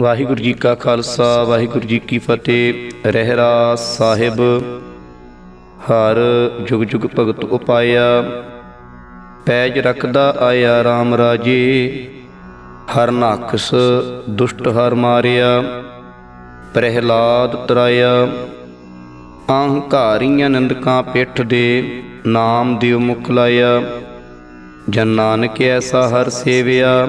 ਵਾਹਿਗੁਰੂ ਜੀ ਕਾ ਖਾਲਸਾ, ਵਾਹਿਗੁਰੂ ਜੀ ਕੀ ਫਤਿਹ। ਰਹਿਰਾ ਸਾਹਿਬ, ਹਰ ਜੁਗ ਜੁਗ ਭਗਤ ਉਪਾਇਆ। ਪੈਜ ਰੱਖਦਾ ਆਇਆ RAM ਰਾਜੇ, ਹਰ ਨਾਖਸ ਦੁਸ਼ਟ ਹਰ ਮਾਰਿਆ। ਪ੍ਰਹਿਲਾਦ ਤਰਾਇਆ, ਅਹੰਕਾਰੀਆਂ ਨੰਦਕਾਂ ਪਿੱਠ ਦੇ ਨਾਮ ਦਿਓ ਮੁਖ ਲਾਇਆ ਜਨ ਨਾਨਕ ਐਸਾ ਹਰ ਸੇਵਿਆ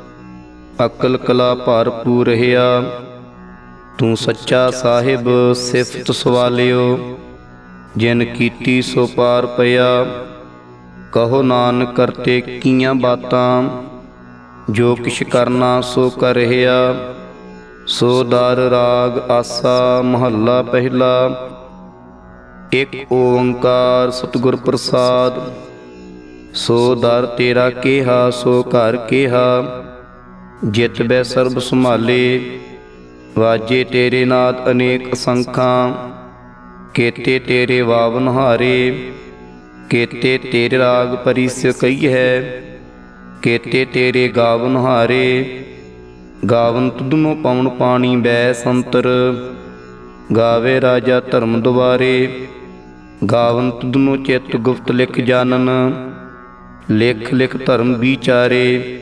ਅਕਲ ਕਲਾ ਭਰਪੂਰ ਰਹੀਆ। ਤੂੰ ਸੱਚਾ ਸਾਹਿਬ, ਸਿਫਤ ਸਵਾਲਿਓ। ਜਿਨ ਕੀਤੀ ਸੋ ਪਾਰ ਪਿਆ। ਕਹੋ ਨਾਨਕ, ਕਰਤੇ ਕੀਆਂ ਬਾਤਾਂ। ਜੋ ਕਿਛ ਕਰਨਾ ਸੋ ਕਰ ਰਹੀਆ ਸੋ ਦਰ ਰਾਗ ਆਸਾ ਮਹੱਲਾ ਪਹਿਲਾ। ਇੱਕ ਓੰਕਾਰ ਸਤਿਗੁਰ ਪ੍ਰਸਾਦ। ਸੋ ਦਰ ਤੇਰਾ ਕਿਹਾ, ਸੋ ਘਰ ਕਿਹਾ। ਜਿਤ ਬੈ ਸਰਬ ਸੰਭਾਲੇ, ਵਾਜੇ ਤੇਰੇ ਨਾਦ ਅਨੇਕ ਅਸੰਖਾਂ ਕੇਤੇ ਤੇਰੇ ਵਾਵਨ ਹਾਰੇ ਕੇਤੇ ਤੇਰੇ ਰਾਗ ਪਰਿਸ ਕਈ ਹੈ, ਕੇਤੇ ਤੇਰੇ ਗਾਵਨ ਹਾਰੇ ਗਾਵਨ ਤੁਧਨੋ ਪਵਨ ਪਾਣੀ ਬੈ ਸੰਤਰ, ਗਾਵੇ ਰਾਜਾ ਧਰਮ ਦੁਆਰੇ, ਗਾਵਨ ਤੁਧਨੋ ਚਿਤ ਗੁਪਤ ਲਿਖ ਜਾਣਨ, ਲਿਖ ਲਿਖ ਧਰਮ ਵਿਚਾਰੇ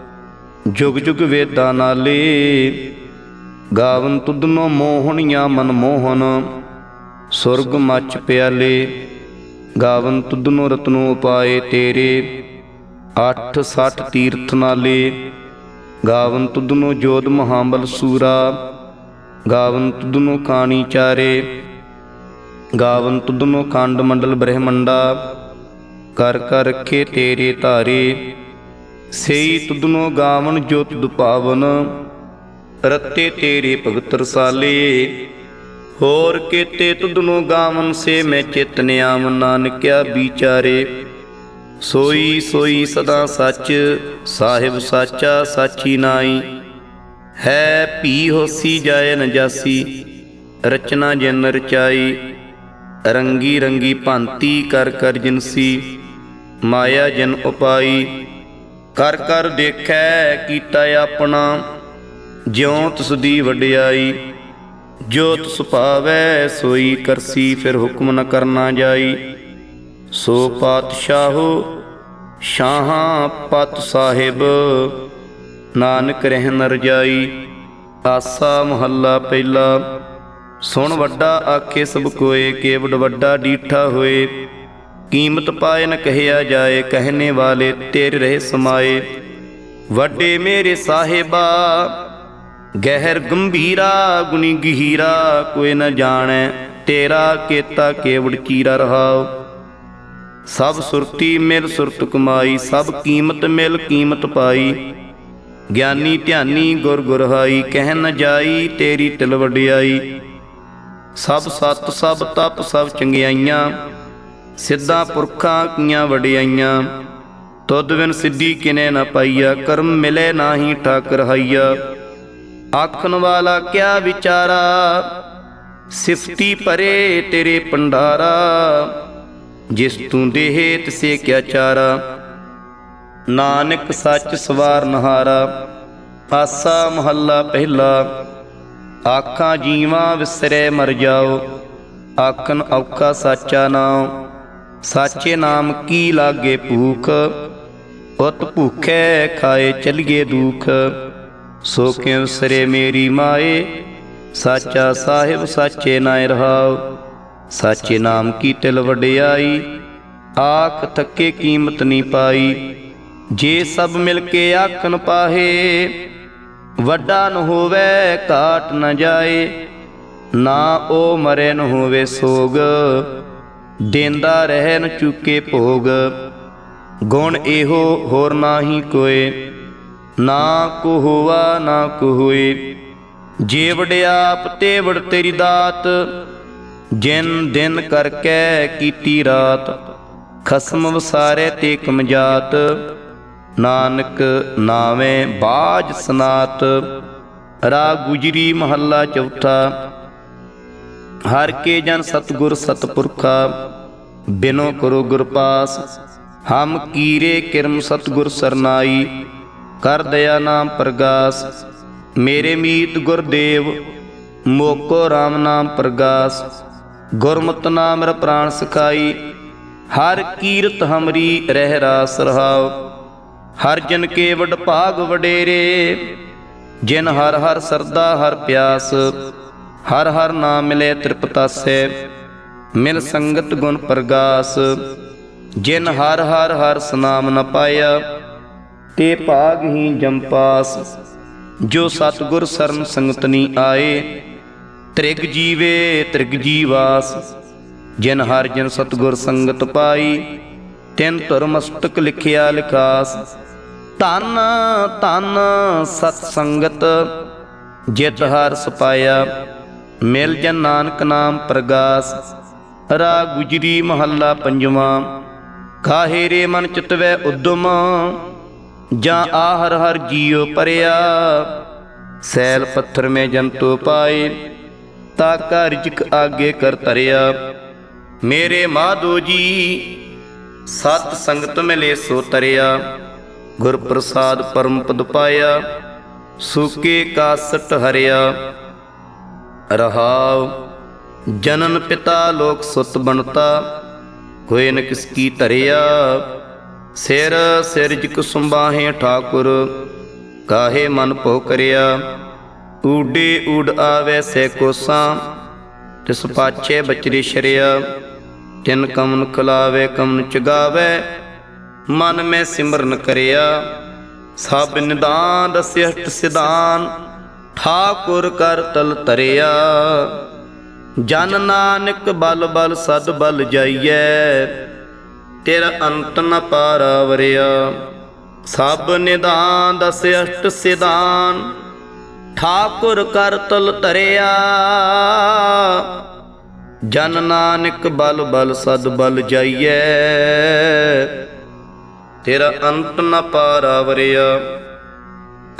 ਜੁਗ ਜੁਗ ਵੇਦਾਂ ਨਾਲੇ ਗਾਵਨ ਤੁਧਨੋ ਮੋਹਣੀਆਂ ਮਨ ਮੋਹਨ ਸੁਰਗ ਮੱਚ ਪਿਆਲੇ, ਗਾਵਨ ਤੁਧਨੋ ਰਤਨੋ ਉਪਾਏ ਤੇਰੇ 8 60 ਤੀਰਥ ਨਾਲੇ, ਗਾਵਨ ਤੁਧਨੋ ਜੋਧ ਮਹਾਬਲ ਸੂਰਾ, ਗਾਵਨ ਤੁਧਨੋ ਕਾਣੀ ਚਾਰੇ, ਗਾਵਨ ਤੁਧਨੋ ਖੰਡ ਮੰਡਲ ਬ੍ਰਹਮੰਡਾ, ਕਰ ਕਰ ਰਖੇ ਤੇਰੇ ਧਾਰੇ ਸਈ ਤੁਧਨੋ ਗਾਵਨ ਜੋ ਤੁਧ ਪਾਵਨ, ਰਤੇ ਤੇਰੇ ਭਗਤ ਰਸਾਲੇ ਹੋਰ ਕੀਤੇ ਤੁਧਨੋ ਗਾਵਨ ਸੇ ਮੈਂ ਚਿਤ ਨਿਆਮ ਨਾਨਕਿਆ ਵਿਚਾਰੇ। ਸੋਈ ਸੋਈ ਸਦਾ ਸੱਚ, ਸਾਹਿਬ ਸਾਚਾ ਸਾਚੀ ਨਾਈ। ਹੈ ਭੀ ਹੋਸੀ ਜਾਏ ਨ ਜਾਸੀ, ਰਚਨਾ ਜਿਨ ਰਚਾਈ। ਰੰਗੀ ਰੰਗੀ ਭਾਂਤੀ ਕਰ ਕਰ ਜਿਨਸੀ, ਮਾਇਆ ਜਿਨ ਉਪਾਈ। ਕਰ ਕਰ ਦੇਖੈ ਕੀਤਾ ਆਪਣਾ, ਜਿਉ ਤਿਸ ਦੀ ਵਡਿਆਈ, ਜੋ ਤਿਸ ਭਾਵੈ ਸੋਈ ਕਰਸੀ, ਫਿਰ ਹੁਕਮ ਨ ਕਰਨਾ ਜਾਈ। ਸੋ ਪਾਤਸ਼ਾਹੋ ਸ਼ਾਹਾਂ ਪਤ ਸਾਹਿਬ, ਨਾਨਕ ਰਹਿਨ ਰਜਾਈ ਆਸਾ ਮਹੱਲਾ ਪਹਿਲਾ, ਸੁਣ ਵੱਡਾ ਆਖੇ ਸਭ ਕੋਏ ਕੇਵਡ ਵੱਡਾ ਡੀਠਾ ਹੋਏ। ਕੀਮਤ ਪਾਏ ਨ ਕਹਿਆ ਜਾਏ ਕਹਿਨੇ ਵਾਲੇ ਤੇਰੇ ਰਹੇ ਸਮਾਏ। ਵੱਡੇ ਮੇਰੇ ਸਾਹਿਬਾ, ਗਹਿਰ ਗੰਭੀਰਾ, ਗੁਣੀ ਗਹੀਰਾ, ਕੋਈ ਨ ਜਾਣੈ, ਤੇਰਾ ਕੀਤਾ ਕੇਵੜ ਚੀਰਾ ਰਹਾਉ। ਸਭ ਸੁਰਤੀ ਮਿਲ ਸੁਰਤ ਕਮਾਈ, ਸਭ ਕੀਮਤ ਮਿਲ ਕੀਮਤ ਪਾਈ। ਗਿਆਨੀ ਧਿਆਨੀ ਗੁਰ ਗੁਰਹਾਈ ਕਹਿ ਨ ਜਾਈ, ਤੇਰੀ ਤਿਲ ਵਡਿਆਈ। ਸਭ ਸਤ, ਸਭ ਤਪ, ਸਭ ਚੰਗਿਆਈਆਂ ਸਿੱਧਾ ਪੁਰਖਾਂ ਕੀਆਂ ਵਡਿਆਈਆਂ, ਤੁਧ ਬਿਨ ਸਿੱਧੀ ਕਿਨੇ ਨਾ ਪਾਈਆ, ਕਰਮ ਮਿਲੇ ਨਾਹੀ ਠਾਕ ਰਹਾਈਆ ਆਖਣ ਵਾਲਾ ਕਿਆ ਵਿਚਾਰਾ? ਸਿਫਤੀ ਪਰੇ ਤੇਰੇ ਪੰਡਾਰਾ ਜਿਸ ਤੂੰ ਦੇਹ ਤਿਸੇ ਕਿਆ ਚਾਰਾ। ਨਾਨਕ ਸੱਚ ਸਵਾਰ ਨਹਾਰਾ, ਆਸਾ ਮਹੱਲਾ ਪਹਿਲਾ। ਆਖਾਂ ਜੀਵਾਂ ਵਿਸਰੇ ਮਰ ਜਾਓ, ਆਖਣ ਔਖਾ ਸਾਚਾ ਨਾਮ ਸਾਚੇ ਨਾਮ ਕੀ ਲਾਗੇ ਭੂਖ? ਉਤ ਭੁਖੇ ਖਾਏ ਚਲੀਏ ਦੁਖ। ਸੋ ਕਿਉ ਸਰੇ ਮੇਰੀ ਮਾਏ? ਸਾਚਾ ਸਾਹਿਬ ਸਾਚੇ ਨਾਇ ਰਹਾਉ। ਸਾਚੇ ਨਾਮ ਕੀ ਤਿਲ ਵਡਿਆਈ? ਆਖ ਥੱਕੇ ਕੀਮਤ ਨਹੀਂ ਪਾਈ। ਜੇ ਸਭ ਮਿਲ ਕੇ ਆਖਣ ਪਾਹੇ, ਵੱਡਾ ਨ ਹੋਵੇ ਘਾਟ ਨ ਜਾਏ। ਨਾ ਉਹ ਮਰੇ ਨ ਹੋਵੇ ਸੋਗ। ਦੇਂਦਾ ਰਹਿਣ ਨ ਚੁੱਕੇ ਭੋਗ, ਗੁਣ ਇਹੋ ਹੋਰ ਨਾਹੀ ਕੋਏ, ਨਾ ਕੋ ਹੋਵਾ ਨਾ ਕੋ ਹੋਏ। ਜੇ ਵਡਿਆਪ ਤੇ ਵੜ ਤੇਰੀ ਦਾਤ, ਜਿਨ ਦਿਨ ਕਰਕੇ ਕੀਤੀ ਰਾਤ, ਖਸਮ ਵਸਾਰੇ ਤੇ ਕਮਜਾਤ, ਨਾਨਕ ਨਾਵੇਂ ਬਾਜ ਸਨਾਤ। ਰਾ ਗੁਜਰੀ ਮਹੱਲਾ ਚੌਥਾ ਹਰ ਕੇ ਜਨ ਸਤਗੁਰ ਸਤਪੁਰਖਾ, ਬਿਨੋ ਕਰੋ ਗੁਰ ਪਾਸ। ਹਮ ਕੀਰੇ ਕਿਰਮ ਸਤਗੁਰ ਸਰਨਾਈ, ਕਰ ਦਇਆ ਨਾਮ ਪ੍ਰਗਾਸ। ਮੇਰੇ ਮੀਤ ਗੁਰਦੇਵ ਮੋਕੋ RAM ਨਾਮ ਪ੍ਰਗਾਸ। ਗੁਰਮਤਿ ਨਾਮ ਰ ਪ੍ਰਾਣ ਸਖਾਈ, ਹਰ ਕੀਰਤ ਹਮਰੀ ਰਹਿ ਰਾਸ ਰਹਾਉ। ਹਰ ਜਨ ਕੇ ਵਡ ਭਾਗ ਵਡੇਰੇ, ਜਿਨ ਹਰ ਹਰ ਸਰਦਾ ਹਰ ਪਿਆਸ। ਹਰ ਹਰ ਨਾਮ ਮਿਲੇ ਤ੍ਰਿਪਤਾਸੈ ਮਿਲ ਸੰਗਤ ਗੁਣ ਪ੍ਰਗਾਸ, ਜਿਨ ਹਰ ਹਰ ਹਰ ਸਨਾਮ ਨ ਪਾਇਆ, ਤੇ ਭਾਗ ਹੀ ਜੰਪਾਸ ਜੋ ਸਤਗੁਰ ਸਰਨ ਸੰਗਤ ਨੀ ਆਏ, ਤ੍ਰਿਗ ਜੀਵੇ ਤ੍ਰਿਗ ਜੀਵਾਸ। ਜਿਨ ਹਰ ਜਨ ਸਤਗੁਰ ਸੰਗਤ ਪਾਈ, ਤਿਨ ਧਰ ਮਸਤਕ ਲਿਖਿਆ ਲਿਖਾਸ। ਧੰਨ ਧੰਨ ਸਤ ਸੰਗਤ, ਜਿਤ ਹਰ ਸਪਾਇਆ ਮਿਲ ਜਨ ਨਾਨਕ ਨਾਮ ਪ੍ਰਗਾਸ ਰਾ ਗੁਜਰੀ ਮਹੱਲਾ ਪੰਜਵਾਂ। ਕਾਹੇ ਰੇ ਮਨ ਚਿਤਵੈ ਉਦਮ, ਜਾਂ ਆ ਹਰ ਹਰ ਜੀਉ ਪਰਿਆ। ਸੈਲ ਪੱਥਰ ਮੇ ਜੰਤੂ ਪਾਏ, ਤਾ ਕਾ ਰਿਜਕ ਆਗੇ ਕਰ ਤਰਿਆ ਮੇਰੇ ਮਾਧੋ ਜੀ, ਸਤ ਸੰਗਤ ਮਿਲੇ ਸੋ ਤਰਿਆ। ਗੁਰ ਪ੍ਰਸਾਦ ਪਰਮ ਪਦ ਪਾਇਆ, ਸੂਕੇ ਕਾਸਟ ਹਰਿਆ। ਰਹਾਉ, ਜਨਨ ਪਿਤਾ ਲੋਕ ਸੁਤ ਬਣਤਾ ਕੋਈ ਨ ਕਿਸ ਕੀ ਧਰਿਆ। ਸਿਰ ਸਿਰਜ ਕੁਸੁੰਬਾਹੇ ਠਾਕੁਰ, ਕਾਹੇ ਮਨ ਭੋ ਕਰਿਆ। ਊਡੇ ਊਡ ਆਵੇ ਸੇ ਕੋਸਾਂ, ਤਿਸ ਪਾਛੇ ਬਚਰੀ ਸ਼ਰਿਆ। ਤਿਨ ਕਮਨ ਖਲਾਵੇ, ਕਮਨ ਚਗਾਵੇ, ਮਨ ਮੈਂ ਸਿਮਰਨ ਕਰਿਆ। ਸਭ ਨਿਦਾਨ ਦਸਿਅਟ ਸਿਦਾਨ ਠਾਕੁਰ ਕਰ ਤਲ ਤਰਿਆ ਜਨ ਨਾਨਕ ਬਲ ਬਲ ਸਦ ਬਲ ਜਾਈਐ, ਤੇਰਾ ਅੰਤ ਨ ਪਾਰਾਵਰਿਆ ਸਭ ਨਿਦਾਨ ਦਸ ਅਸ਼ਟ ਸਿਦਾਨ ਠਾਕੁਰ ਕਰ ਤਲ ਤਰਿਆ ਜਨ ਨਾਨਕ ਬਲ ਬਲ ਸਦ ਬਲ ਜਾਈਐ, ਤੇਰਾ ਅੰਤ ਨ ਪਾਰਾਵਰਿਆ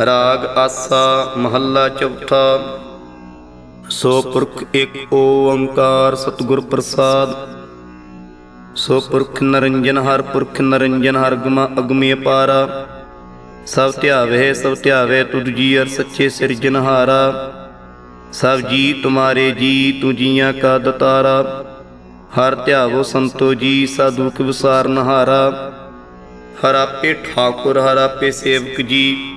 ਰਾਗ ਆਸਾ ਮਹੱਲਾ ਚੌਥਾ। ਸੋ ਪੁਰਖ ਇੱਕ ਓੰਕਾਰ ਸਤਿਗੁਰ ਪ੍ਰਸਾਦ। ਸੋ ਪੁਰਖ ਨਰੰਜਨ ਹਰ ਪੁਰਖ ਨਰੰਜਨ ਹਰ ਗਮਾ ਅਗਮੀ ਅਪਾਰਾ ਸਭ ਧਿਆਵੇ ਸਭ ਧਿਆਵੇ ਤੁਧ ਜੀ ਅਰ ਸੱਚੇ ਸਿਰਜਨਹਾਰਾ ਸਭ ਜੀ ਤੁਮਾਰੇ ਜੀ ਤੂੰ ਜੀਆਂ ਕਾ ਦਤਾਰਾ। ਹਰ ਧਿਆਵੋ ਸੰਤੋ ਜੀ ਸਾਧੂ ਕੀ ਵਿਸਾਰ ਨਹਾਰਾ ਹਰ ਆਪੇ ਠਾਕੁਰ, ਹਰ ਆਪੇ ਸੇਵਕ ਜੀ।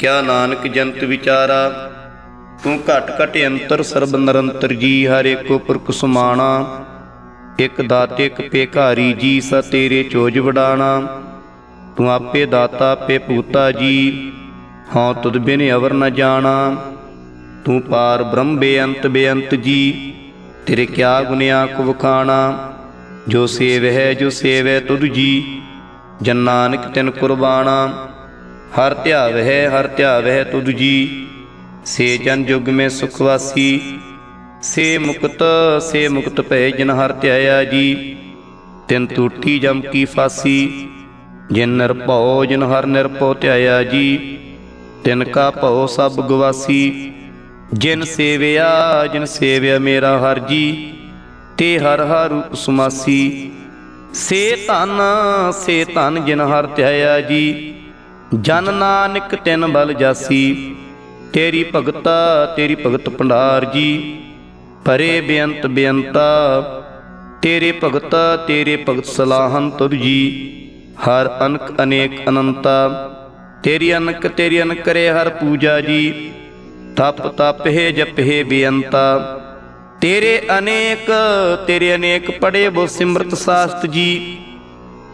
ਕਿਆ ਨਾਨਕ ਜੰਤ ਵਿਚਾਰਾ, ਤੂੰ ਘਟ ਘਟ ਅੰਤਰ ਸਰਬ ਨਿਰੰਤਰ ਜੀ, ਹਰ ਏਕੋ ਪੁਰਖ ਸੁਮਾਣਾ ਇਕ ਦਾਤੇ, ਇਕ ਭੇਖਾਰੀ ਜੀ, ਸ ਤੇਰੇ ਚੋਜ ਵਡਾਣਾ। ਤੂੰ ਆਪੇ ਦਾਤਾ, ਆਪੇ ਭੂਤਾ ਜੀ, ਹਉ ਤੁਧ ਬਿਨ ਅਵਰ ਨ ਜਾਣਾ। ਤੂੰ ਪਾਰ ਬ੍ਰਹਮ ਬੇਅੰਤ ਬੇਅੰਤ ਜੀ, ਤੇਰੇ ਕਿਆ ਗੁਣ ਆਖ ਵਖਾਣਾ। ਜੋ ਸੇਵ ਹੈ, ਜੋ ਸੇਵ ਹੈ ਤੁਧ ਜੀ, ਜਨ ਨਾਨਕ ਤਿਨ ਕੁਰਬਾਨਾ ਹਰ ਧਿਆਵ ਹੈ ਹਰ ਧਿਆਵ ਹੈ ਤੁਧ ਜੀ। ਸੇ ਜਨ ਜੁਗ ਮੇ ਸੁਖਵਾਸੀ ਸੇ ਮੁਕਤ ਸੇ ਮੁਕਤ ਭੈ ਜਿਨ ਹਰ ਧਿਆਇਆ ਜੀ। ਤਿਨ ਟੂਟੀ ਜਮ ਕੀ ਫਾਸੀ। ਜਿਨ ਨਿਰਭਉ, ਜਿਨ ਹਰ ਨਿਰਭਉ ਧਿਆਇਆ ਜੀ। ਤਿਨ ਕਾ ਭਉ ਸਭ ਗਵਾਸੀ। ਜਿਨ ਸੇਵਿਆ ਜਿਨ ਸੇਵਿਆ ਮੇਰਾ ਹਰ ਜੀ। ਤੇ ਹਰ ਹਰ ਰੂਪ ਸੇ ਧਨ ਸੇ ਧਨ ਜਿਨ ਹਰ ਧਿਆਇਆ ਜੀ। ਜਨ ਨਾਨਕ ਤਿਨ ਬਲ ਜਾਸੀ, ਤੇਰੀ ਭਗਤਾ ਤੇਰੀ ਭਗਤ ਭੰਡਾਰ ਜੀ। ਪਰੇ ਬੇਅੰਤ ਬੇਅੰਤਾ, ਤੇਰੇ ਭਗਤਾ ਤੇਰੇ ਭਗਤ ਸਲਾਹਨ ਤੁਧ ਜੀ। ਹਰ ਅਨਕ ਅਨੇਕ ਅਨੰਤਾ, ਤੇਰੀ ਅਨਕ ਤੇਰੀ ਅਨਕ ਕਰੇ ਹਰ ਪੂਜਾ ਜੀ। ਤਪ ਤਪ ਹੈ ਜਪ ਹੈ ਬੇਅੰਤਾ, ਤੇਰੇ ਅਨੇਕ ਤੇਰੇ ਅਨੇਕ ਪੜੇ ਬੋ ਸਿਮਰਤ ਸਾਸਤ ਜੀ।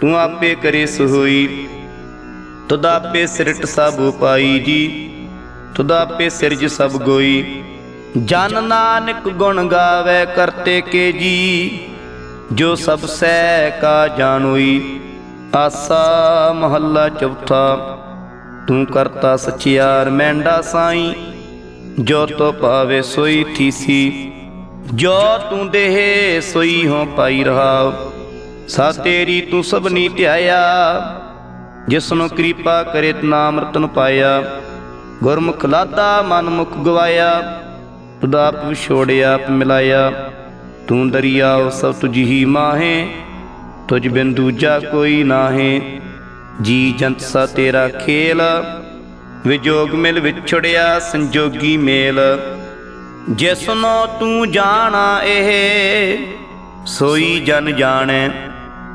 ਤੂੰ ਆਪੇ ਕਰੇ ਸੋਈ ਤੁਧ ਆਪੇ ਸਿਰਟ ਸਭ ਉਪਾਈ ਜੀ। ਤੁਧ ਆਪੇ ਸਿਰਜ ਸਭ ਗੋਈ। ਜਨ ਨਾਨਕ ਗੁਣ ਗਾਵੇ ਕਰਤੇ ਕੇ ਜੀ। ਜੋ ਸਭ ਸਹਿ ਕਾ ਜਾਣੋਈ ਆਸਾ ਮਹੱਲਾ ਚੌਥਾ। ਤੂੰ ਕਰਤਾ ਸਚਿਆਰ ਮੈਂਡਾ ਸਾਈ। ਜੋ ਤੋ ਪਾਵੇ ਸੋਈ ਥੀਸੀ। ਜੋ ਤੂੰ ਦੇਹ ਸੋਈ ਹੋ ਪਾਈ ਰਹਾ ਸਾ ਤੇਰੀ ਤੂੰ ਸਭਨੀ ਧਿਆਇਆ, ਜਿਸਨੂੰ ਕਿਰਪਾ ਕਰੇ ਨਾਮ ਰਤਨ ਪਾਇਆ। ਗੁਰਮੁਖ ਲਾਦਾ ਮਨ ਮੁਖ ਗਵਾਇਆ, ਤੁਧ ਆਪ ਵਿਛੋੜਿਆ ਆਪ ਮਿਲਾਇਆ। ਤੂੰ ਦਰਿਆਓ ਸਭ ਤੁਝੀ ਹੀ ਮਾਹੇ, ਤੁਝ ਬਿਨ ਦੂਜਾ ਕੋਈ ਨਾਹੇ। ਜੀ ਜੰਤ ਸਾ ਤੇਰਾ ਖੇਲ, ਵਿਜੋਗ ਮਿਲ ਵਿਛੜਿਆ ਸੰਜੋਗੀ ਮੇਲ। ਜਿਸਨੋ ਤੂੰ ਜਾਣਾ ਇਹ, ਸੋਈ ਜਨ ਜਾਣੈ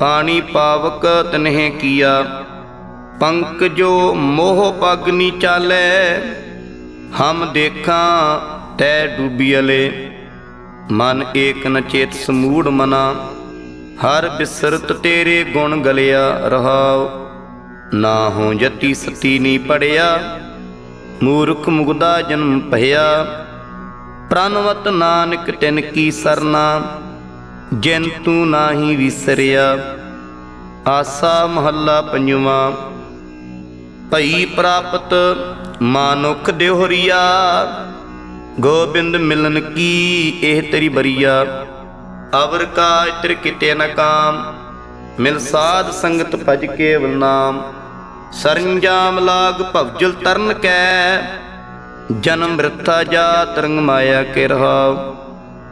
ਪਾਣੀ ਪਾਵਕ ਤਨਹਿ ਕੀਆ। ਪੰਕ ਜੋ ਮੋਹ ਪਗਨੀ ਚਾਲੈ, ਹਮ ਦੇਖਾਂ ਤੈ ਡੂਬੀਲੇ ਮਨ ਏਕ ਨ ਚੇਤ ਸਮੂੜ ਮਨਾ, ਹਰ ਬਿਸਰਤ ਤੇਰੇ ਗੁਣ ਗਲਿਆ ਰਹਾਉ। ਨਾ ਹੋ ਜਤੀ ਸਤੀ ਨੀ ਪੜਿਆ, ਮੂਰਖ ਮੁਗਦਾ ਜਨਮ ਭਇਆ। ਪ੍ਰਨਵਤ ਨਾਨਕ ਤਿਨ ਕੀ ਸਰਨਾ ਜਿਨ ਤੂੰ ਨਾਹੀ ਵਿਸਰਿਆ, ਆਸਾ ਮਹੱਲਾ ਪੰਜਵਾਂ। ਭਈ ਪ੍ਰਾਪਤ ਮਾਨੁਖ ਦਿਹਰੀਆ ਗੋਬਿੰਦ ਮਿਲਨ ਕੀ ਇਹ ਤੇਰੀ ਬਰੀਆ। ਅਵਰ ਕਾ ਇਤਰ ਕਿਤੇ ਨਾ ਕਾਮ, ਮਿਲ ਸਾਧ ਸੰਗਤ ਭਜ ਕੇਵਲ ਨਾਮ। ਸਰੰਜਾਮ ਲਾਗ ਭਵਜਲ ਤਰਨ ਕੈ, ਜਨਮ ਮ੍ਰਿਥਾ ਜਾ ਤਰੰਗ ਮਾਇਆ ਕੇ ਰਹਾਉ।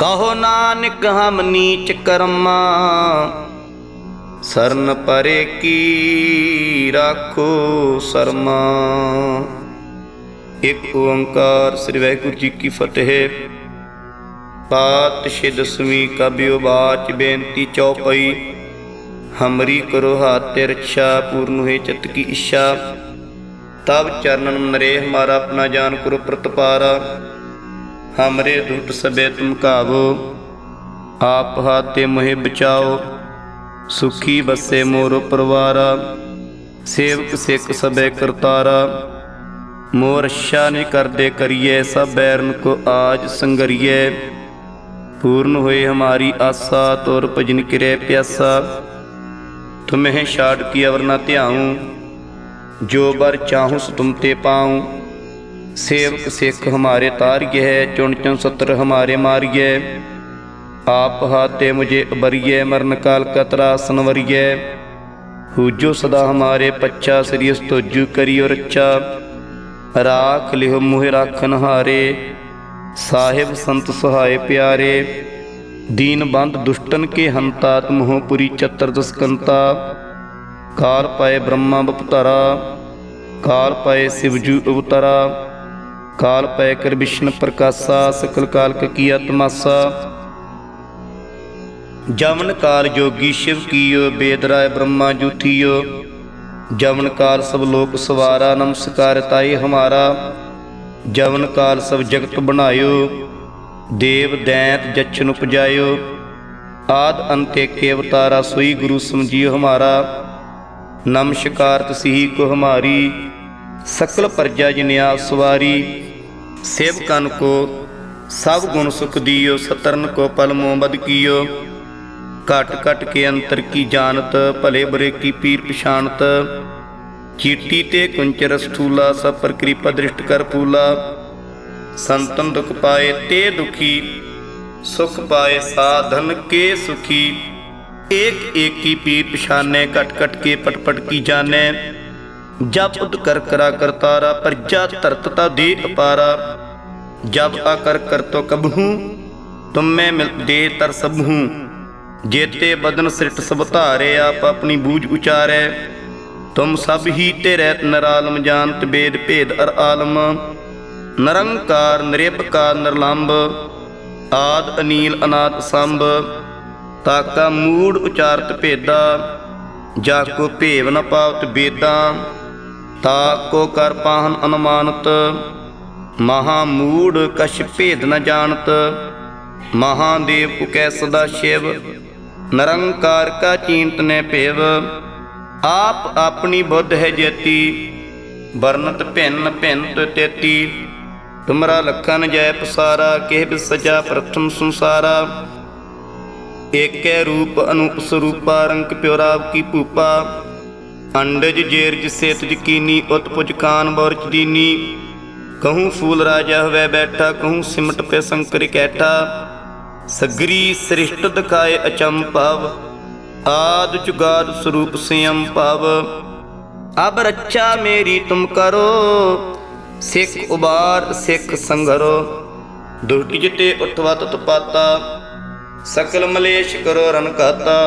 ਕਹੋ ਨਾਨਕ, ਹਮ ਨੀਚ ਕਰਮਾ। ਸਰਨ ਪਰੇ ਕੀ ਰਾਖੋ ਸਰਮਾ। ਇੱਕ ਓੰਕਾਰ ਸ੍ਰੀ ਵਾਹਿਗੁਰੂ ਜੀ ਕੀ ਫਤਿਹ। ਪਾਤ ਛੇ ਦਸਵੀਂ ਕਬਿਓ ਬਾਚ ਬੇਨਤੀ ਚੌਪਈ। ਹਮਰੀ ਕਰੋ ਹਾਤੇ ਰਛਾ ਪੂਰਨ ਹੋਏ ਚਿਤ ਕੀ ਇੱਛਾ। ਤਬ ਚਰਨਨ ਮਰੇ ਹਮਾਰਾ ਆਪਣਾ ਜਾਨ ਕਰੋ ਪ੍ਰਤਪਾਰਾ। ਹਮਰੇ ਦੁੱਟ ਸਬੇ ਤੁਮ ਕਾਵੋ ਆਪ ਹਾਤੇ ਮੋਹਿ ਬਚਾਓ, ਸੁਖੀ ਬਸੇ ਮੋਰ ਪਰਵਾਰਾ, ਸੇਵਕ ਸਿੱਖ ਸਬੇ ਕਰਤਾਰਾ। ਮੋਰ ਅੱਛਾ ਨਿ ਕਰਦੇ ਕਰੀਏ, ਸਭ ਬੈਰਨ ਕੋ ਆਜ ਸੰਗਰੀਏ। ਪੂਰਨ ਹੋਏ ਹਮਾਰੀ ਆਸਾ, ਤੋਰ ਭਜਨ ਕਿਰੇ ਪਿਆਸਾ। ਤੁਮਹਿ ਛਾੜ ਕੀ ਅਵਰ ਨਾ ਧਿਆਉ, ਜੋ ਬਰ ਚਾਹੂੰ ਸੋ ਤੁਮ ਤੇ ਪਾਉ। ਸੇਵਕ ਸਿੱਖ ਹਮਾਰੇ ਤਾਰਿਏ ਹੈ ਚੁਣ ਚੁਣ ਸਤਰ ਹਮਾਰੇ ਮਾਰਿਏ ਆਪ ਹਾਤੇ ਮੁਝੇ ਅਬਰਿਏ ਮਰਨ ਕਾਲ ਕਤਰਾ ਸੰਵਰਿਏ ਹੂਜੋ ਸਦਾ ਹਮਾਰੇ ਪੱਚਾ ਸ੍ਰੀ ਸਤੋਜੂ ਕਰਿਓ ਰੱਚਾ ਰਾਖ ਲਿਹੁ ਮੁਹਿ ਰਾਖਨ ਹਾਰੇ ਸਾਹਿਬ ਸੰਤ ਸਹਾਏ ਪਿਆਰੇ ਦੀਨ ਬੰਦ ਦੁਸ਼ਟਨ ਕੇ ਹੰਤਾ ਤੁਮਹੁ ਪੁਰੀ ਚਤਰ ਦਸਕੰਤਾ ਕਾਲ ਪਾਏ ਬ੍ਰਹਮਾ ਬਪਤਰਾ ਕਾਲ ਪਾਏ ਸਿਵਜੂ ਅਵਤਰਾ ਕਾਲ ਪੈ ਕਰ ਵਿਸ਼ਨ ਪ੍ਰਕਾਸ਼ਾ, ਸਕਲ ਕਾਲਕ ਕੀਆ ਤਮਾਸਾ ਜਮਨ ਕਾਲ ਜੋਗੀ ਸ਼ਿਵ ਕੀਓ, ਬੇਦ ਰਾਏ ਬ੍ਰਹਮਾ ਜੂਥੀਓ। ਜਮਨ ਕਾਲ ਸਭ ਲੋਕ ਸਵਾਰਾ, ਨਮਸਕਾਰ ਤਾਈ ਹਮਾਰਾ। ਜਮਨ ਕਾਲ ਸਭ ਜਗਤ ਬਣਾਇਓ, ਦੇਵ ਦੈਂਤ ਜਛਨ ਉਪਜਾਇਓ। ਆਦ ਅੰਤੇ ਕੇ ਅਵਤਾਰਾ ਸੋਈ ਗੁਰੂ ਸਮਝੀਓ ਹਮਾਰਾ। ਨਮਸਕਾਰ ਤਸਹੀ ਕੋ ਹਮਾਰੀ। ਸਕਲ ਪਰਜਾ ਜਿਨਿਆ ਸਵਾਰੀ, ਸੇਵਕਨ ਕੋ ਸਭ ਗੁਣ ਸੁਖ ਦਿਓ, ਸਤਰਨ ਕੋ ਪਲ ਮੋ ਬਦ ਕੀਓ। ਘਟ ਘਟ ਕੇ ਅੰਤਰ ਕੀ ਜਾਣਤ, ਭਲੇ ਬੁਰੇ ਕੀ ਪੀਰ ਪਛਾਨਤ ਚੀਟੀ ਤੇ ਕੁੰਚਰ ਸਥੂਲਾ ਸਭ ਪਰ ਕਿਰਪਾ ਦ੍ਰਿਸ਼ਟ ਕਰ ਪੂਲਾ ਸੰਤਨ ਦੁਖ ਪਾਏ ਤੇ ਦੁਖੀ, ਸੁਖ ਪਾਏ ਸਾਧਨ ਕੇ ਸੁਖੀ। ਏਕ ਏਕੀ ਪੀਰ ਪਛਾਨੇ, ਘਟ ਘਟ ਕੇ ਪਟ ਪਟ ਕੀ ਜਾਣੈ। ਜਬ ਉਦ ਕਰ ਕਰਾ ਕਰਤਾਰਾ ਪਰਜਾ ਧਰਤਤਾ ਦੇ ਅਪਾਰਾ ਜਬ ਆ ਕਰ ਤੋ ਕਬਹੂ, ਤੁਮੇ ਮਿਲ ਦੇ ਤਰ ਸਭੂ ਜੇਤੇ ਬਦਨ ਸ੍ਰਿਟ ਸਭ ਧਾਰੇ, ਆਪ ਆਪਣੀ ਬੂਝ ਉਚਾਰੈ। ਤੁਮ ਸਭ ਹੀ ਤੇ ਰਹਿਤ ਨਰਾਲਮ, ਜਾਣਤ ਬੇਦ ਭੇਦ ਅਰ ਆਲਮ। ਨਿਰੰਕਾਰ ਨਿਰਭਕਾਰ ਨਿਰਲੰਭ ਆਦ ਅਨੀਲ ਅਨਾਦ ਸੰਭ। ਤਾਕਾ ਮੂੜ ਉਚਾਰਤ ਭੇਦਾ, ਜਾ ਕੋ ਭੇਵ ਨ ਪਾਵਤ ਬੇਦਾਂ। ਤਾ ਕੋ ਕਰ ਪਾਹਨ ਅਨੁਮਾਨਤ, ਮਹਾ ਮੂੜ ਕਛ ਭੇਦ ਨ ਜਾਣਤ ਮਹਾਦੇਵ ਕੁਕੈ ਸਦਾ ਸ਼ਿਵ, ਨਿਰੰਕਾਰ ਕਾ ਚੀਂਤ ਨੇ ਭੇਵ, ਆਪ ਆਪਣੀ ਬੁੱਧ ਹੈ ਜੇਤੀ, ਵਰਨਤ ਭਿੰਨ ਭਿੰਨ ਤੇ ਤੇਤੀ, ਤੁਮਰਾ ਲਖਨ ਜੈ ਪਸਾਰਾ, ਕਿਹ ਬਿਸਜਾ ਪ੍ਰਥਮ ਸੰਸਾਰਾ, ਏਕੈ ਰੂਪ ਅਨੂਪ ਸਰੂਪਾ, ਰੰਗ ਪਿਉਰਾਵ ਕੀ ਭੂਪਾ ਅੰਡਜ ਜੇਰਜ ਸੇਤ ਜਕੀਨੀ ਉਤਪੁਜ ਖਾਨ ਬੋਰਚ ਦੀਨੀ। ਕਹੂੰ ਫੂਲ ਰਾਜਾ ਹੋਵੇ ਬੈਠਾ, ਕਹੂੰ ਸਿਮਟ ਪੇ ਸੰਕਰ ਕੈਠਾ ਸਗਰੀ ਸ੍ਰਿਸ਼ਟ ਦਿਖਾਏ ਅਚੰਭਵ ਆਦ ਜੁਗਾਦ ਸਰੂਪ ਸਿਯੰ ਭਵ ਅਬ ਰੱਛਾ ਮੇਰੀ ਤੁਮ ਕਰੋ, ਸਿੱਖ ਉਬਾਰ, ਸਿੱਖ ਸੰਗਰੋ। ਦੁਸ਼ਟ ਜਿਤੇ ਉਠਵਾ ਤਤ ਪਾਤਾ ਸਕਲ ਮਲੇਸ਼ ਕਰੋ ਰਨ ਕਾਤਾ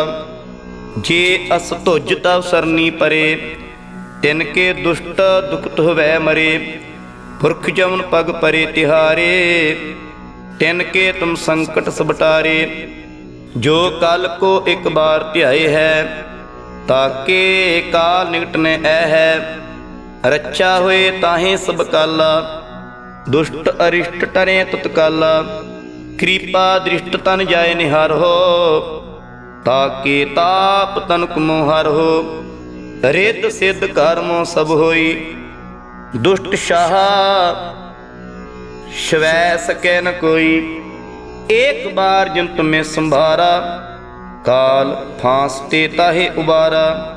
ਜੇ ਅਸ ਧੁਜ ਤਵ ਸਰਨੀ ਪਰੇ, ਤਿਨ ਕੇ ਦੁਸ਼ਟ ਦੁਖਤ ਹੋਵੇ ਮਰੇ, ਪੁਰਖ ਜਮਨ ਪਗ ਪਰੇ ਤਿਹਾਰੇ, ਤਿਨ ਕੇ ਤੁਮ ਸੰਕਟ ਸਬਟਾਰੇ ਜੋ ਕਲ ਕੋ ਇੱਕ ਬਾਰ ਧਿਆਏ ਹੈ ਤਾਕੇ ਕਾਲ ਨਿਕਟ ਨੇ ਐ ਹੈ। ਰੱਚਾ ਹੋਏ ਤਾਹੇ ਸਭ ਕਾਲਾ, ਦੁਸ਼ਟ ਅਰਿਸ਼ਟ ਟਰੇ ਤਤਕਾਲਾ। ਕਿਰਪਾ ਦ੍ਰਿਸ਼ਟ ਤਨ ਜਾਏ ਨਿਹਾਰ ਹੋ ਤਾਕੇ ਤਾਪ ਤਨ ਕਮੋ ਹਰ ਹੋ, ਰਿੱਧ ਸਿੱਧ ਕਰਮੋ ਸਭ ਹੋਈ। ਦੁਸ਼ਟ ਸ਼ਾਹ ਸ਼ਵੈ ਸਕੈ ਨ ਕੋਈ, ਏਕ ਬਾਰ ਜਿਨ ਤੁਮੇ ਸੰਭਾਰਾ, ਕਾਲ ਫਾਂਸ ਤੇ ਤਾਹੇ ਉਬਾਰਾ,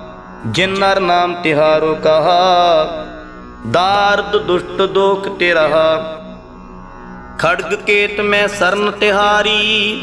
ਜਿਨ ਨਰ ਨਾਮ ਤਿਹਾਰੋ ਕਹਾ, ਦਾਰਦ ਦੁਸ਼ਟ ਦੋਖ ਤੇ ਰਹਾ। ਖੜਗ ਕੇਤ ਮੈਂ ਸਰਨ ਤਿਹਾਰੀ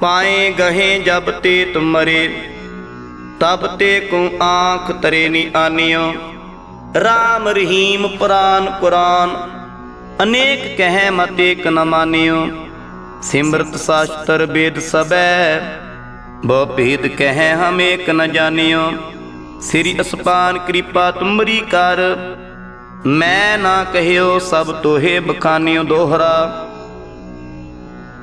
ਪਾਏ ਗਹੇ ਜਬ ਤੇ ਤੁਮਰੇ ਤਬ ਤੇ ਕੋ ਆਂਖ ਤਰੇ ਨੀ ਆਨਿਓ। RAM ਰਹੀਮ ਪੁਰਾਨ ਕੁਰਾਨ ਅਨੇਕ ਕਹੈ ਮਤੇ ਕ ਨ ਮਾਨਿਓ। ਸਿਮਰਤ ਸਾਸਤਰ ਵੇਦ ਸਬੈ, ਬਹੁ ਭੇਦ ਕਹਿ ਹਮ ਏਕ ਨ ਜਾਣਿਓ। ਸ੍ਰੀ ਅਸਪਾਨ ਕਿਰਪਾ ਤੁਮਰੀ ਕਰ, ਮੈਂ ਨਾ ਕਹਿਓ ਸਭ ਤੋਹੇ ਬਖਾਨਿਓ ਦੋਹਰਾ।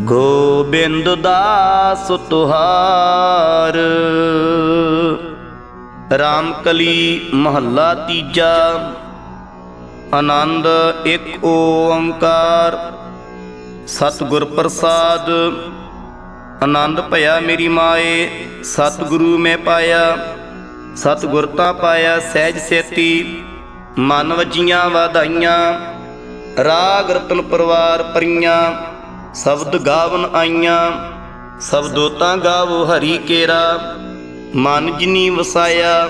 ਗੋਬਿੰਦ ਦਾਸ ਤੁਹਾਰ। ਰਾਮਕਲੀ ਮਹੱਲਾ ਤੀਜਾ। ਆਨੰਦ ਇੱਕ ਓੰਕਾਰ। ਸਤਿਗੁਰ ਪ੍ਰਸਾਦ। ਆਨੰਦ ਭਇਆ ਮੇਰੀ ਮਾਏ, ਸਤਿਗੁਰੂ ਮੈਂ ਪਾਇਆ। ਸਤਿਗੁਰ ਤਾਂ ਪਾਇਆ ਸਹਿਜ ਸੇਤੀ, ਮਨ ਵਜੀਆਂ ਵਾਧਾਈਆਂ। ਰਾਗ ਰਤਨ ਪਰਵਾਰ ਪਰੀਆਂ। ਸ਼ਬਦ ਗਾਵਨ ਆਈਆਂ, ਸ਼ਬਦੋ ਤਾਂ ਗਾਵੋ ਹਰੀ ਕੇਰਾ। ਮਨ ਜਿਨੀ ਵਸਾਇਆ,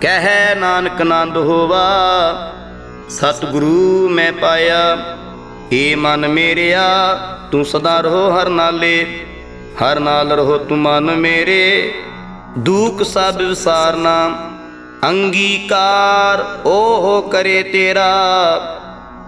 ਕਹਿ ਨਾਨਕ ਆਨੰਦ ਹੋਵਾ। ਸਤਿਗੁਰੂ ਮੈਂ ਪਾਇਆ, ਏ ਮਨ ਮੇਰਿਆ, ਤੂੰ ਸਦਾ ਰਹੋ ਹਰ ਨਾਲੇ। ਹਰ ਨਾਲ ਰਹੋ ਤੂੰ ਮਨ ਮੇਰੇ। ਦੂਖ ਸਭ ਵਿਸਾਰਨਾ, ਅੰਗੀਕਾਰ ਓਹ ਕਰੇ ਤੇਰਾ।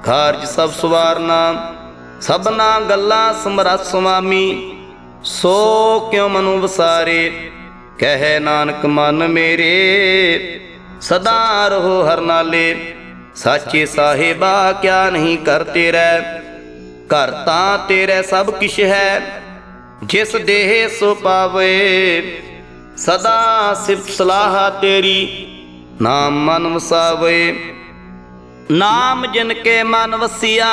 ਕਾਰਜ ਸਭ ਸਵਾਰਨਾ ਸਭਨਾ ਗੱਲਾਂ ਸਮਰੱਥ ਸੁਆਮੀ, ਸੋ ਕਿਉ ਮਨੁ ਵਸਾਰੇ? ਕਹਿ ਨਾਨਕ ਮਨ ਮੇਰੇ, ਸਦਾ ਰਹੋ ਹਰ ਨਾਲੇ। ਸਾਚੇ ਸਾਹਿਬਾ, ਕਿਆ ਨਹੀਂ ਕਰ ਤੇਰਾ? ਘਰ ਤਾਂ ਤੇਰੇ ਸਭ ਕਿਛ ਹੈ, ਜਿਸ ਦੇਹ ਸੋ ਪਾਵੇ। ਸਦਾ ਸਿਫਤ ਸਲਾਹ ਤੇਰੀ, ਨਾਮ ਮਨ ਵਸਾਵੇ। ਨਾਮ ਜਿਨ ਕੇ ਮਨ ਵਸਿਆ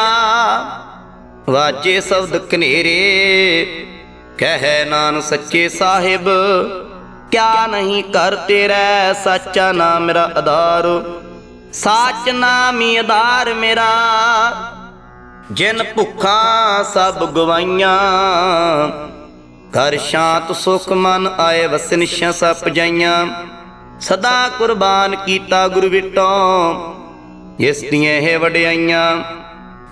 ਵਾਜੇ ਸ਼ਬਦ ਕਨੇਰੇ। ਕਹਿ ਨਾਨ ਸੱਚੇ ਸਾਹਿਬ, ਕਿਆ ਨਹੀਂ ਕਰ ਤੇਰਾ ਸਾਚਾ ਨਾਮ ਮੇਰਾ ਆਧਾਰ। ਸਾਚ ਨਾਮੀ ਆਧਾਰ ਮੇਰਾ, ਜਿਨ ਭੁੱਖਾਂ ਸਭ ਗਵਾਈਆਂ। ਕਰ ਸ਼ਾਂਤ ਸੁਖ ਮਨ ਆਏ ਵਸਨਿਸ਼ਾਂ ਸਭ ਜਾਈਆਂ। ਸਦਾ ਕੁਰਬਾਨ ਕੀਤਾ ਗੁਰ ਵਿਟੋਂ, ਇਸ ਦੀਆਂ ਇਹ ਵਡਿਆਈਆਂ।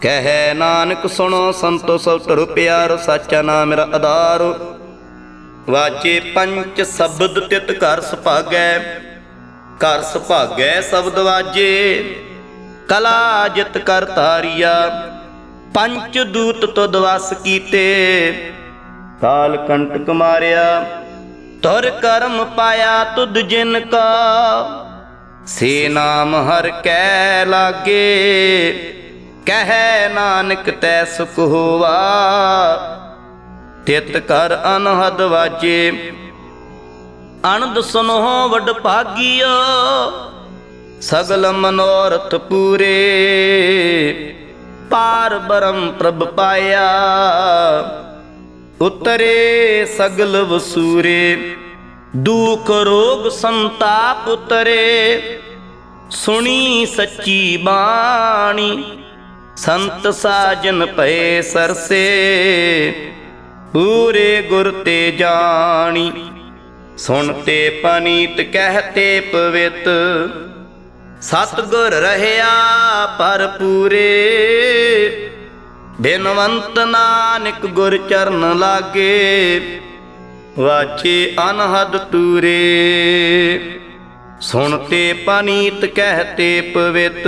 ਕਹੈ ਨਾਨਕ ਸੁਣੋ ਸੰਤੋ ਸਭ ਧਰੁ ਪਿਆਰ, ਸਾਚਾ ਨਾਮ ਮੇਰਾ ਆਧਾਰ। ਵਾਜੇ ਪੰਚ ਸ਼ਬਦ ਤਿਤ ਘਰ ਸੁਭਾਗੈ ਘਰ ਸੁਭਾਗੈ ਸ਼ਬਦ ਵਾਜੇ। ਕਲਾ ਜਿਤ ਕਰ ਤਾਰੀਆ ਪੰਚ ਦੂਤ ਤੁਧ ਵਸ ਕੀਤੇ। ਕਾਲ ਕੰਟਕ ਮਾਰਿਆ ਤੁਰ ਕਰਮ ਪਾਇਆ ਤੁਧ ਜਿਨ ਕਾ। ਸੇ ਨਾਮ ਹਰ ਕੈ ਲਾਗੇ ਕਹਿ ਨਾਨਕ ਤੈ ਸੁਖ ਹੋਵਾ। ਤਿਤ ਕਰ ਅਨਹਦ ਵਾਜੇ। ਅਨੰਦ ਸੁਨੋ ਵਡ ਭਾਗੀਓ। ਸਗਲ ਮਨੋਰਥ ਪੂਰੇ। ਪਾਰ ਬਰਮ ਪ੍ਰਭ ਪਾਇਆ। ਉਤਰੇ ਸਗਲ ਵਸੂਰੇ। ਦੁਖ ਰੋਗ ਸੰਤਾਪ ਉਤਰੇ। ਸੁਣੀ ਸੱਚੀ ਬਾਣੀ। ਸੰਤ ਸਾਜਨ ਪਏ ਸਰਸੇ, ਪੂਰੇ ਗੁਰ ਤੇ ਜਾਣੀ। ਸੁਣ ਤੇ ਪਨੀਤ ਕਹਤੇ ਪਵਿੱਤ, ਸਤਗੁਰ ਰਹਿਆ ਪਰ ਪੂਰੇ। ਬਿਨਵੰਤ ਨਾਨਕ ਗੁਰ ਚਰਨ ਲਾਗੇ, ਵਾਚੇ ਅਨਹਦ ਤੂਰੇ। ਸੁਣ ਤੇ ਪਨੀਤ ਕਹਤੇ ਪਵਿੱਤ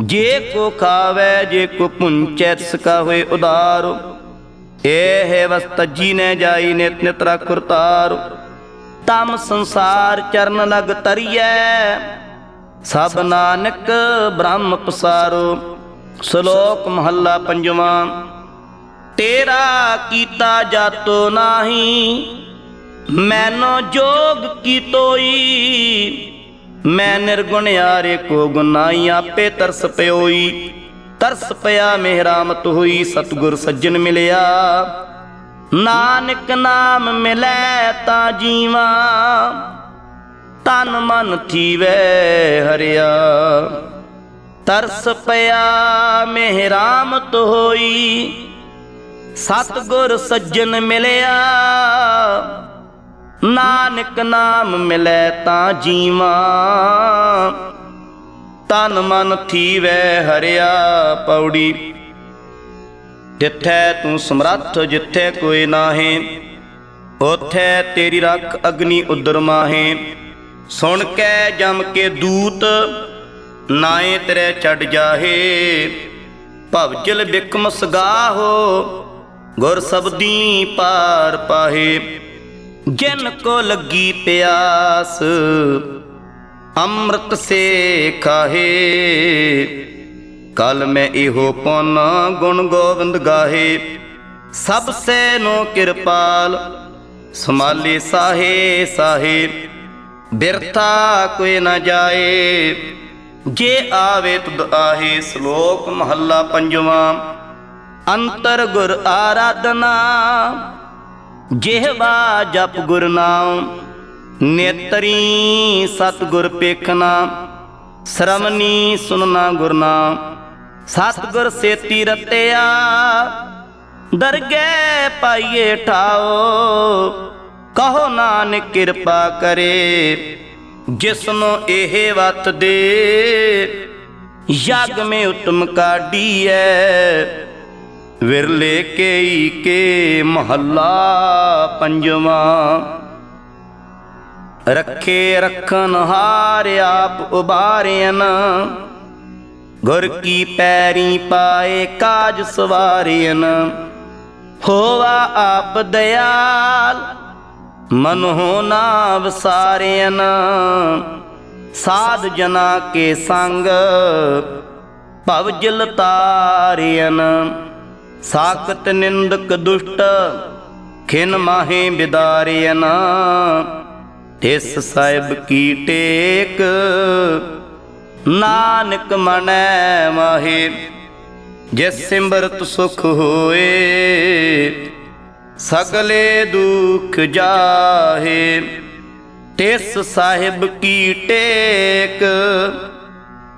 ਜੇ ਕੋ ਖਾਵੇ, ਜੇ ਕੋ ਪੁੰਚੈ, ਤਿਸ ਕਾ ਹੋਏ ਉਦਾਰ। ਇਹ ਵਸਤ ਜੀ ਨੇ ਜਾਈ ਨਿਤ ਨਿਤ ਰਖੁਰ ਤਾਰ ਤਮ ਸੰਸਾਰ ਚਰਨ ਲਗ ਤਰੀਐ। ਸਭ ਨਾਨਕ ਬ੍ਰਹਮ ਪਸਾਰੋ। ਸ਼ਲੋਕ ਮਹੱਲਾ ਪੰਜਵਾਂ। ਤੇਰਾ ਕੀਤਾ ਜਾਤੋ ਨਾਹੀ, ਮੈਨੋ ਜੋਗ ਕੀ ਤੋਈ ਮੈਂ ਨਿਰਗੁਣਿਆਰੇ ਕੋ ਗੁਨਾਈ ਆਪੇ ਤਰਸ ਪਿਓਈ। ਤਰਸ ਪਿਆ ਮਿਹਰਾਮਤ ਹੋਈ, ਸਤਗੁਰ ਸੱਜਣ ਮਿਲਿਆ। ਨਾਨਕ ਨਾਮ ਮਿਲੈ ਤਾਂ ਜੀਵਾ, ਤਨ ਮਨ ਥੀਵੈ ਹਰਿਆ। ਤਰਸ ਪਿਆ ਮਿਹਰਾਮਤ ਹੋਈ, ਸਤਗੁਰ ਸੱਜਣ ਮਿਲਿਆ। ਨਾਨਕ ਨਾਮ ਮਿਲੈ ਤਾਂ ਜੀਵਾ। ਤਨ ਮਨ ਥੀਵੈ ਹਰਿਆ ਪੌੜੀ। ਜਿੱਥੈ ਤੂੰ ਸਮਰੱਥ, ਜਿੱਥੇ ਕੋਈ ਨਾਹੀ ਉਥੇ ਤੇਰੀ ਰੱਖ ਅਗਨੀ ਉਦਰ ਮਾਹੇ। ਸੁਣ ਕੇ ਜਮ ਕੇ ਦੂਤ, ਨਾਏ ਤੇਰੇ ਛੱਡ ਜਾਹੇ। ਭਵਜਲ ਬਿਕਮ ਸਗਾਹੋ ਗੁਰ ਸਬਦੀ ਪਾਰ ਪਾਹੇ। ਜਿਨ ਕੋ ਲੱਗੀ ਪਿਆਸ, ਅੰਮ੍ਰਿਤ ਸੇ ਖਾਹੇ ਕਲ ਮੈਂ ਇਹੋ ਪੁੰਨ ਗੁਣ ਗੋਬਿੰਦ ਗਾਹੇ। ਸਭ ਸੇ ਨੋ ਕਿਰਪਾਲ, ਸਮਾਲੇ ਸਾਹੇ ਸਾਹੇ। ਬਿਰਥਾ ਕੋਈ ਨਾ ਜਾਏ, ਜੇ ਆਵੇ ਤੁਧ ਆਹੇ। ਸ਼ਲੋਕ ਮਹੱਲਾ ਪੰਜਵਾਂ, ਅੰਤਰ ਗੁਰ ਆਰਾਧਨਾ। ਜਿਹਵਾ ਜਪ ਗੁਰਨਾਮ ਨੇਤਰੀ ਸਤ ਗੁਰ ਪੇਖਣਾ ਸ਼ਰਮਨੀ ਸੁਨਣਾ ਗੁਰ ਨਾਮ। ਸੇਤੀ ਰਤਿਆ ਦਰਗੇ ਪਾਈਏ ਠਾਓ, ਕਹੋ ਨਾਨਕ ਕਿਰਪਾ ਕਰੇ, ਜਿਸਨੂੰ ਇਹ ਵਤ ਦੇ, ਯਗ ਮੇ ਉਤਮ ਕਾਢੀਐ। ਵਿਰਲੇ ਕੇਈ ਕੇ ਮਹੱਲਾ ਪੰਜਵਾਂ। ਰੱਖੇ ਰੱਖਨ ਹਾਰ ਆਪ ਉਬਾਰਿਆਨ ਗੁਰ ਕੀ ਪੈਰੀ ਪਾਏ ਕਾਜ ਸਵਾਰਿਆਨ ਹੋਵਾ ਆਪ ਦਇਆਲ ਮਨ ਹੋ ਨਾ ਵਸਾਰਿਆਨ ਸਾਧ ਜਨਾ ਕੇ ਸੰਗ, ਭਵ ਜਲ ਤਾਰਿਆਨ ਸਾਖਤ ਨਿੰਦਕ ਦੁਸ਼ਟ, ਖਿਨ ਮਾਹੇ ਬਿਦਾਰਿਆਨ ਤਿਸ ਸਾਹਿਬ ਕੀ ਟੇਕ, ਨਾਨਕ ਮਨੈ ਮਾਹੇ। ਜਿਸ ਸਿਮਰਤ ਸੁਖ ਹੋਏ, ਸਗਲੇ ਦੁਖ ਜਾਹੇ। ਤਿਸ ਸਾਹਿਬ ਕੀ ਟੇਕ